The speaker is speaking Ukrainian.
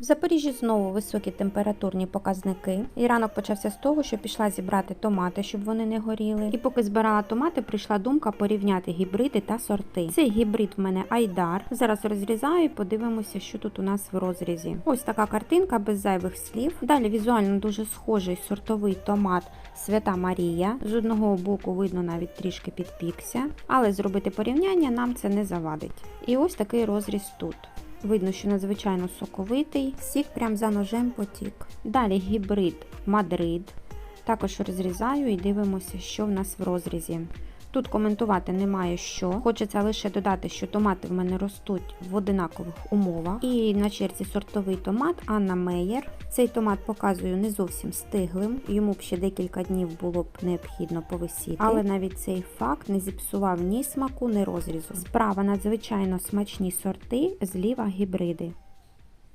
В Запоріжжі знову високі температурні показники. І ранок почався з того, що пішла зібрати томати, щоб вони не горіли. І поки збирала томати, прийшла думка порівняти гібриди та сорти. Цей гібрид в мене Айдар. Зараз розрізаю і подивимося, що тут у нас в розрізі. Ось така картинка без зайвих слів. Далі візуально дуже схожий сортовий томат Свята Марія. З одного боку видно навіть трішки підпікся, але зробити порівняння нам це не завадить. І ось такий розріз тут. Видно, що надзвичайно соковитий, сік прям за ножем потік. Далі гібрид Мадрид. Також розрізаю і дивимося, що в нас в розрізі. Тут коментувати немає що. Хочеться лише додати, що томати в мене ростуть в одинакових умовах. І на черзі сортовий томат Анна Меєр. Цей томат показую не зовсім стиглим, йому б ще декілька днів було б необхідно повисіти. Але навіть цей факт не зіпсував ні смаку, ні розрізу. Справа надзвичайно смачні сорти, зліва гібриди.